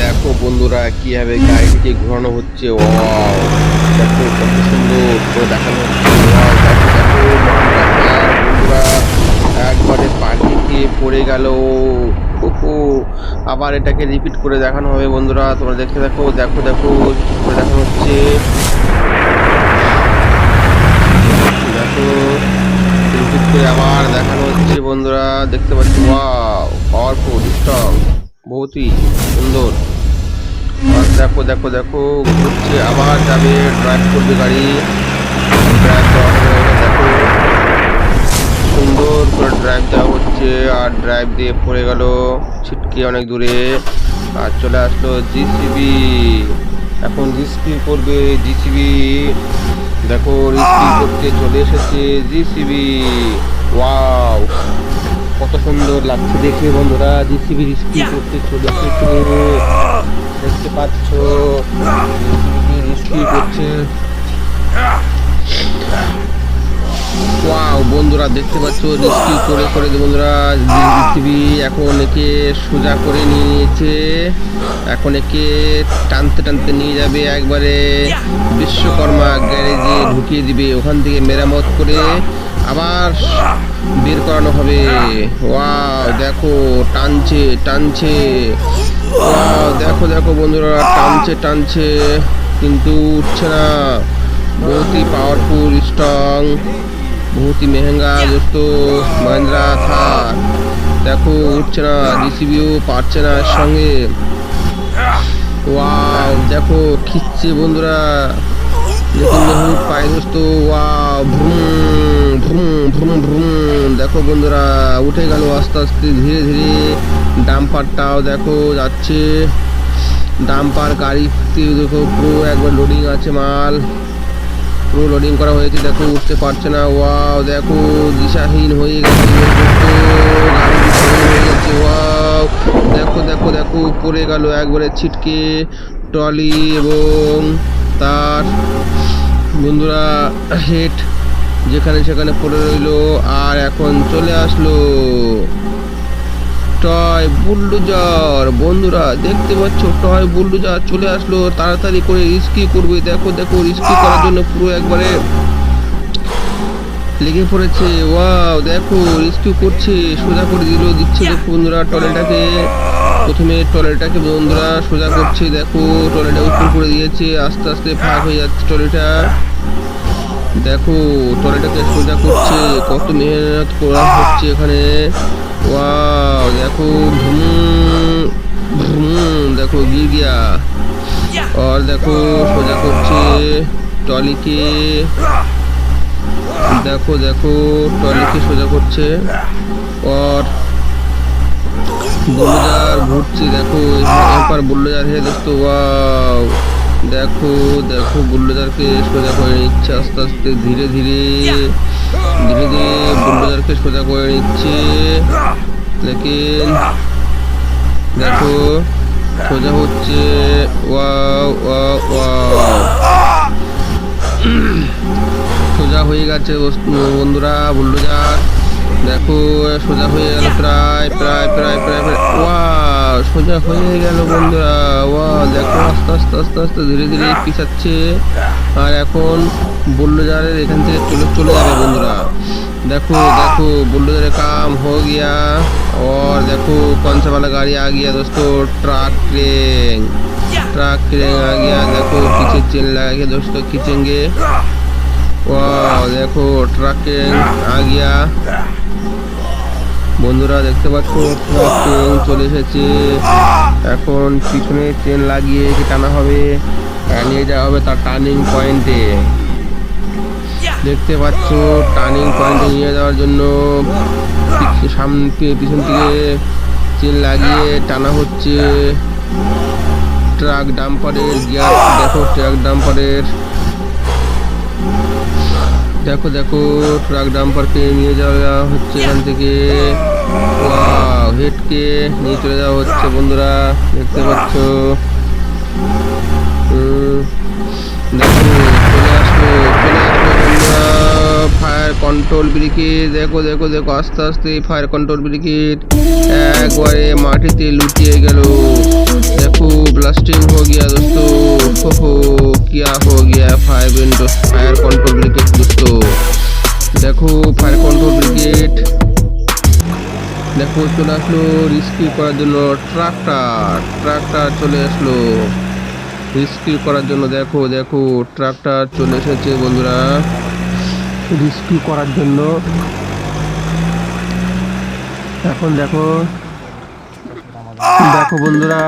দেখো বন্ধুরা, কীভাবে গাড়িটিকে ঘোরানো হচ্ছে। ও দেখো কত সুন্দর দেখানো হচ্ছে। একবারে পানিতে পড়ে গেল। ওহো, আবার এটাকে রিপিট করে দেখানো হবে বন্ধুরা। তোমরা দেখতে দেখো দেখো দেখো করে দেখানো হচ্ছে। দেখো রিপিট করে আবার দেখানো হচ্ছে বন্ধুরা, দেখতে পাচ্ছি, ওয়াও পাওয়ারফুল স্ট্রং বহুতই সুন্দর। আর দেখো দেখো দেখো, ঘুরছে, আবার যাবে ড্রাইভ করবে গাড়ি। ড্রাইভ দেখো। সুন্দর করে ড্রাইভ দেওয়া হচ্ছে, আর ড্রাইভ দিয়ে পড়ে গেল ছিটকে অনেক দূরে। আর চলে আসলো জিসিবি এখন রিস্কি করবে জিসিবি দেখো রিস্কি করতে চলে এসেছে জিসিবি ওয়াও কত সুন্দর লাগছে দেখে বন্ধুরা জিসিবি রিস্কি করতে চলে এসেছে দেখতে পাচ্ছ করছে। ওয়াও বন্ধুরা, দেখতে পাচ্ছ রিস্কি করে করে বন্ধুরা জিসিবি এখন একে সোজা করে নিয়ে নিয়েছে। এখন একে টানতে টানতে নিয়ে যাবে একবারে বিশ্বকর্মা গ্যারেজে ঢুকিয়ে দিবে, ওখান থেকে মেরামত করে আবার বের করানো হবে। ওয়াও, দেখো, টানছে টানছে। ওয়াও, দেখো দেখো, বন্ধুরা, টানছে টানছে। কিন্তু উঠছে না। বহুতই পাওয়ারফুল স্ট্রং বহুতই মেহেঙ্গা, দোস্ত, মহেন্দ্রা থার দেখো, উঠছে না জিসিবিও পারছে না সঙ্গে। ওয়াও, দেখো, খিচ্ছে বন্ধুরা। পায় পায়ে, দোস্ত। Wow, vroom. ভ্রুম ভ্রুম দেখো বন্ধুরা, উঠে গেল আস্তে আস্তে, ধীরে ধীরে ডাম্পারটাও দেখো যাচ্ছে। ডাম্পার গাড়িতে দেখো, পুরো একবার লোডিং আছে মাল। পুরো লোডিং করা হয়েছে, দেখো, উঠতে পারছে না। ওয়াও দেখো হয়ে দিশাহীন হয়ে গেছে। ওয়াও দেখো দেখো দেখো পড়ে গেল একবারে ছিটকে ট্রলি এবং তার বন্ধুরা, হেড যেখানে সেখানে পড়ে রইল আর এখন চলে আসলো টয় বুল্ডুজার। বন্ধুরা দেখতে পাচ্ছ টয় বুল্ডুজার চলে আসলো। তাড়াতাড়ি করে রিস্কি করবে। দেখো দেখো রিস্কি করার জন্য পুরো একবারে লেগে পড়েছে। ওয়াও দেখো রিস্কিউ করছে। সোজা করে দিল দিচ্ছে দেখো বন্ধুরা টয়লেটাকে প্রথমে টয়লেটটাকে বন্ধুরা সোজা করছে। দেখো টয়লেটটা উপর করে দিয়েছে। আস্তে আস্তে ফাঁক হয়ে যাচ্ছে টয়লেটটা। দেখো টরেটাকে সোজা করছে, কত মেহনত করা হচ্ছে এখানে। ওয়াও, দেখো দেখো গিয়ে গিয়া আর দেখো, সোজা করছে টলিকে দেখো দেখো টলিকে সোজা করছে। আর বুলোজার ঘুরছে, দেখো এরপর বুলোজার হে দোস্ত ওয়াও। দেখো দেখো, বুলডোজারকে সোজা করে নিচ্ছে আস্তে আস্তে, ধীরে ধীরে ধীরে ধীরে বুলডোজারকে সোজা করে নিচ্ছে। লেকিন, দেখো, সোজা হচ্ছে সোজা হয়ে গেছে বন্ধুরা, বুলডোজার। দেখো, সোজা হয়ে গেল প্রায় প্রায় প্রায় প্রায় প্রায় ওয়া সোজা হয়ে গেল বন্ধুরা ওয়া দেখো আস্তে আস্তে আস্তে আস্তে ধীরে ধীরে পিছাচ্ছে আর এখন বুলডোজারের এখান থেকে চলে চলে যাবে বন্ধুরা देखो देखो बुलडोजर का काम हो गया और देखो कौन सा वाला गाड़ी आ गया दोस्तों ट्रक क्रेन ट्रक क्रेन आ गया देखो पीछे चेन लगा के दोस्तों खींचेंगे वाह देखो ट्रक क्रेन आ गया বন্ধুরা দেখতে পাচ্ছ ট্রেন চলে এসেছে। এখন পিছনে ট্রেন লাগিয়ে টানা হবে নিয়ে যাওয়া হবে তার টার্নিং পয়েন্টে দেখতে পাচ্ছ টার্নিং পয়েন্টে নিয়ে যাওয়ার জন্য সামনে, পিছন থেকে চেন লাগিয়ে টানা হচ্ছে। ট্রাক ডাম্পারের গিয়ার দেখো ট্রাক ডাম্পারের দেখো দেখো ট্রাক ডাম্পারকে নিয়ে যাওয়া হচ্ছে এখান থেকে। হেডকে নিয়ে চলে যাওয়া হচ্ছে, বন্ধুরা, দেখতে পাচ্ছ। কন্ট্রোল ব্রিকেট দেখো দেখো দেখো, আস্তে আস্তে ফায়ার কন্ট্রোল ব্রিকেট একবারে মাটিতে লুটিয়ে গেল। দেখো ব্লাস্টিং হো গিয়া দোস্ত কিয়া হো গিয়া ফায়ার ফায়ার কন্ট্রোল ব্রিকেট দোস্ত। দেখো ফায়ার কন্ট্রোল ব্রিকেট দেখো, চলে আসলো রিস্কিউ করার জন্য ট্রাক্টর ট্রাক্টর চলে আসলো। রিস্কিউ করার জন্য দেখো দেখো ট্রাক্টর চলে এসেছে বন্ধুরা। রিস্কিউ করার জন্য। এখন দেখো দেখো বন্ধুরা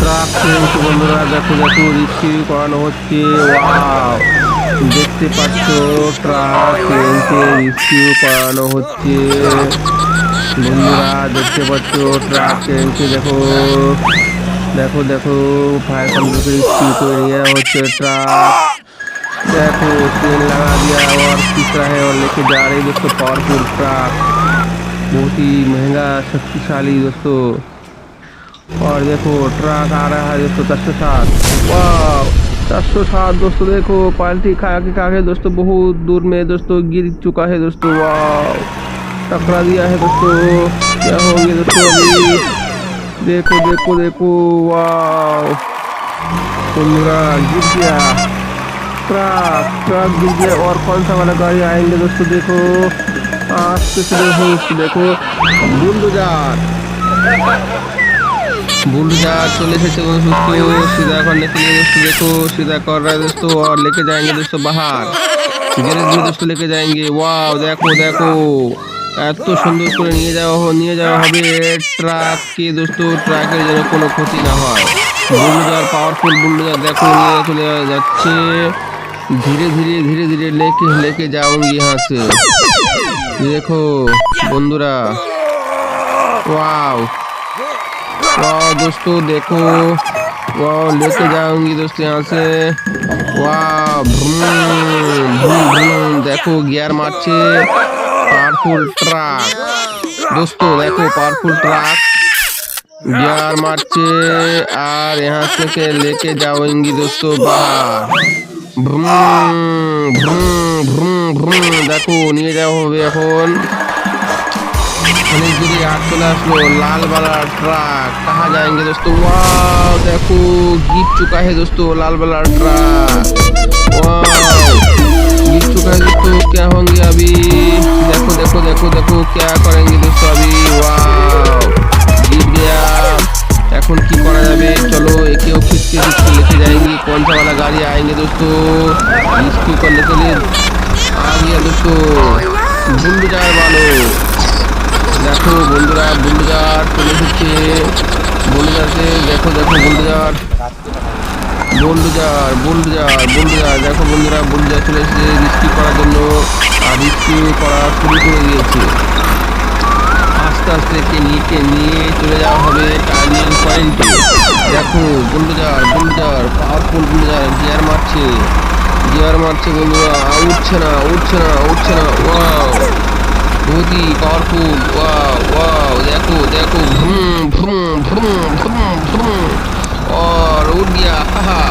ট্রাক চলছে বন্ধুরা, দেখো দেখো রিস্কিউ করানো হচ্ছে। দেখতে পাচ্ছ ট্রাক ট্রেনকে রিস্কিউ করানো হচ্ছে। বন্ধুরা, দেখতে পাচ্ছ ট্রাক ট্রেনকে দেখো। দেখো দেখো ফায়ার কন্ট্রোলকে রিস্কিউ করে নিয়ে যাওয়া হচ্ছে ট্রাক देखो तेल लगा दिया और तीसरा है और लेके जा रही दोस्तों पावरफुल ट्रक बहुत ही महँगा, शक्तिशाली दोस्तों। और देखो ट्रक आ रहा है दोस्तों चार सौ सात। वाह चार सात दोस्तों, देखो, पाल्टी खा के खा के दोस्तों बहुत दूर में दोस्तों गिर चुका है दोस्तों। वाह टकरा दिया है दोस्तों। क्या हो गया दोस्तों अभी? देखो देखो देखो वाह बंदूरा गिर गया। ट्रक ट्रक दीजिए और कौन सा वाला गाड़ी आएंगे दोस्तों देखो आस्ते से देखो देखो বুলডোজার बुलडोजार चले से दोस्तों सीधा करने के लिए दोस्तों देखो सीधा कर रहा है दोस्तों और लेके जाएंगे दोस्तों बाहर गैरेज में दोस्तों लेके जाएंगे वाह देखो देखो এত সুন্দর করে নিয়ে যাওয়া নিয়ে যাওয়া হবে ট্রাককে দোস্ত ট্রাকের যেন কোনো ক্ষতি না হয় বুলডোজার পাওয়ারফুল বুলডোজার দেখো নিয়ে চলে যাচ্ছে धीरे धीरे धीरे धीरे लेके लेके जाओ यहाँ से। देखो बंदूरा वाओ। वाओ, दोस्तों, देखो। वाह लेके जाऊँगी दोस्तों यहाँ से। वाह देखो गियर मारছে पावरफुल ट्रक। दोस्तों, देखो, पावरफुल ट्रक। गियर मारছে और यहाँ से लेके जाऊँगी दोस्तों बाहर। ভ্রুম ভ্রুম ভ্রুম ভ্রুম দেখো নিয়ে যাওয়া হবে এখন অনেক দূরে আর চলে আসলো लाल वाला ट्रक कहाँ जाएंगे दोस्तों वाह देखो गिर चुका है दोस्तों लाल वाला ट्रक वाह गिर चुका है दोस्तों क्या होंगे अभी देखो देखो देखो देखो क्या करेंगे दोस्तों अभी वाह गिर गया এখন কি করা যাবে চলো একেও খিচকে খিচকে लेके जाएंगे कौन सा वाला गाड़ी आएंगे दोस्तों रिस्क्यू करने के लिए आ गया दोस्तों बुलडोजार वालो দেখো বন্ধুরা বুলডোজার চলে এসেছে বুলডোজারকে দেখো দেখো বুলডোজার বুলডোজার বুলডোজার বুলডোজার দেখো বন্ধুরা বুলডোজার চলে এসেছে রিস্কিউ করার জন্য আর রিস্কিউ করা শুরু করে দিয়েছে আস্তে আস্তে একে নিয়ে নিয়ে চলে যাওয়া হবে টার্নিং পয়েন্টে দেখো bulldozer bulldozer powerful bulldozer gear মারছে গিয়ার মারছে বন্ধুরা উঠছে না উঠছে না উঠছে না ওয়াও बहुत ही पावरफुल वाह वाह देखो देखो vroom vroom vroom vroom vroom और उड़ गया हा